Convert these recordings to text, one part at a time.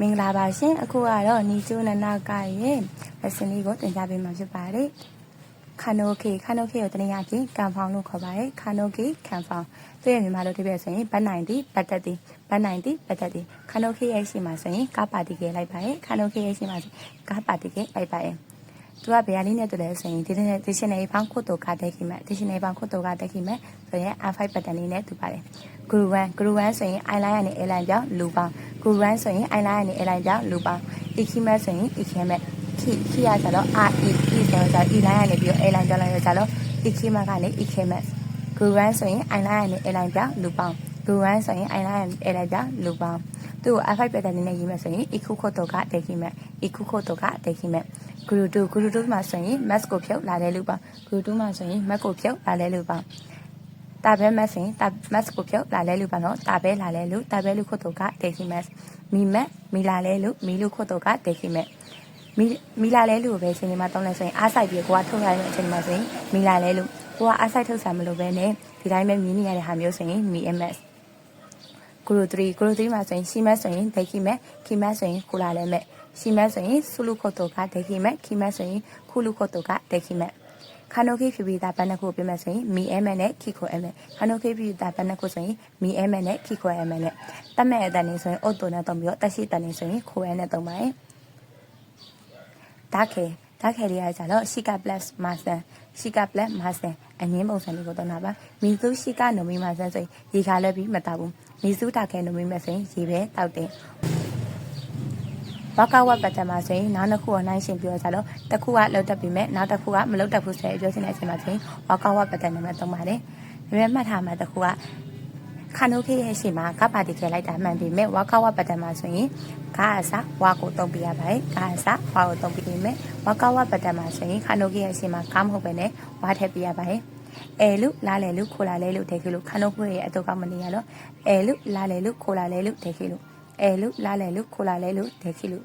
မင်္ဂလာပါရှင်အခုကတော့နီကျိုးနနာကရဲ့ lesson လေးကိုသင်ကြားပေးမှာဖြစ်ပါတယ်ခါနိုကေခါနိုကေကိုတနည်းအားဖြင့်ကန်ဖောင်လို့ခေါ်ပါတယ်ခါနိုကေကန်ဖောင်သူရဲ့မြန်မာလိုတစ်ပြည့်ဆိုရင်ဘတ်နိုင်သည်ဘတ်တက်သည်ဘတ်နိုင်သည်ဘတ်တက်သည်ခါနိုကေရဲ့ရှိမှာဆိုရင်ကားပါတီကေလိုက်ပါရဲ့ခါနိုကေရဲ့ရှိမှာဆိုကားပါတီကေလိုက်ပါရဲ့သူကဗျာလေးနဲ့တူလဲဆိုရင်ဒီတဲ့ dictionary ဘောင်းခုတ်တော့ကတက်ခိမဲ့ dictionary ဘောင်းခုတ်တော့ကတက်ခိမဲ့ဆိုရင် R5 pattern လေးနဲ့တူပါတယ် group 1 group 1ဆိုရင် i line ကနေ a line ပြောင်းလူပေါင်း group 1ဆိုရင် i line ကနေ a line ပြောင်းလူပေါင်း ekimet ဆိုရင် ekimet ခိခိရကြတော့ r e e ဆိုတော့ e line ကနေပြီးတော့ a line ပြောင်းလိုက်ရကြတော့ ekimet ကနေ ekimet group 1ဆိုရင် i line ကနေ a line ပြောင်းလူပေါင်း group 1ဆိုရင် i line ကနေ a line ပြောင်းလူပေါင်းသူ့ကို r5 pattern နဲ့ရေးမယ်ဆိုရင် iku khoto က dekimet iku khoto က dekimet group 2 group 2မှာဆိုရင် mask ကိုဖြုတ်လာတဲ့လူပေါင်း group 2မှာဆိုရင် mask ကိုဖြုတ်လာတဲ့လူပေါင်း တာဘဲမတ်စင်တာမတ်ကိုဖြုတ်လာလဲလူပါတော့တာဘဲလာလဲလူတာဘဲလူခုတ်တော့ကတေခိမတ်မီမတ်မီလာလဲလူမီလူခုတ်တော့ကတေခိမတ်မီမီလာလဲလူကိုပဲချိန်ဒီမှာတောင်းလဲဆိုရင်အားဆိုင်ပြီးကိုကထုတ်ရတဲ့အချိန်မှာဆိုရင်မီလာလဲလူကိုကအားဆိုင်ထုတ်ဆံမလို့ပဲနဲ့ဒီတိုင်းပဲမြင်းနေရတဲ့ဟာမျိုးဆိုရင်မီ ms ဂရု3ဂရု3မှာဆိုရင်ရှီမတ်ဆိုရင်ဒေခိမတ်ခိမတ်ဆိုရင်ခုလာလဲမဲ့ရှီမတ်ဆိုရင်ဆူလူခုတ်တော့ကဒေခိမတ်ခိမတ်ဆိုရင်ခုလူခုတ်တော့ကဒေခိမတ် ခါနိုခိဖြစ်ပြီးသားဘဏ္ဍခုပြမယ်ဆိုရင်မီအဲမနဲ့ခိခိုအဲမခါနိုခိဖြစ်သားဘဏ္ဍခုဆိုရင်မီအဲမနဲ့ခိခိုအဲမနဲ့တတ်မဲ့အတန်နေဆိုရင်အုတ်တုံနဲ့တုံပြီးတော့တက်ရှိတန်နေဆိုရင်ခိုအဲနဲ့တုံပါရဲ့ဒါခဲဒါခဲလေးရကြတော့ရှီကာ plus မာဆန်ရှီကာ plus မာဆန်အငင်းပုံစံလေးကိုတော့နာပါမီစုရှီကာနိုမီမာဆန်ဆိုရင်ရေခါလဲပြီးမတောက်ဘူးမီစုတာခဲနိုမီမဆိုရင်ရေပဲတောက်တယ် ဝါကဝတ်ပတ်တမှာဆိုရင်နောက်တစ်ခုကနိုင်ရှင်ပြောကြတော့တစ်ခုကလောက်တက်ပြီးမဲ့နောက်တစ်ခုကမလောက်တက်ဘူးဆိုရင်ပြောစင်းတဲ့အချိန်မှာဆိုရင်ဝါကဝတ်ပတ်တနံပါတ်သုံးပါတယ်ဒါပေမဲ့မှတ်ထားမှာတစ်ခုကခါနိုခေရဲ့ရှေ့မှာကပ်ပါတီခဲလိုက်တာမှန်ပြီမဲ့ဝါကဝတ်ပတ်တမှာဆိုရင်ကားအစားဝါကိုတုံးပြရပါတယ်ကားအစားဝါကိုတုံးပြမယ်ဝါကဝတ်ပတ်တမှာဆိုရင်ခါနိုခေရဲ့ရှေ့မှာကားမဟုတ်ပဲနဲ့ဝါထည့်ပြရပါတယ်အဲလူလာလေလူခိုလာလေလူဒေခေလူခါနိုခွေရဲ့အတော့ကမနေရတော့အဲလူလာလေလူခိုလာလေလူဒေခေလူ အဲလူလာလေလူခိုလာလေလူဒေခေလူ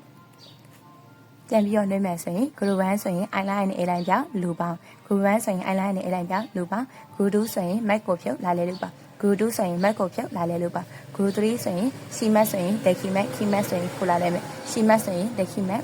ပြန်ပြီးတော့နှွေးမယ်ဆိုရင် group 1ဆိုရင် i line နဲ့ a line ပြောင်းလူပေါင်း group 1ဆိုရင် i line နဲ့ a line ပြောင်းလူပေါင်း group 2ဆိုရင် mic ကိုဖြုတ်လာလေလူပေါင်း group 2ဆိုရင် mic ကိုဖြုတ်လာလေလူပေါင်း group 3ဆိုရင် c mat ဆိုရင် decky mat key mat ဆိုရင်ခိုလာလေမယ် c mat ဆိုရင် decky mat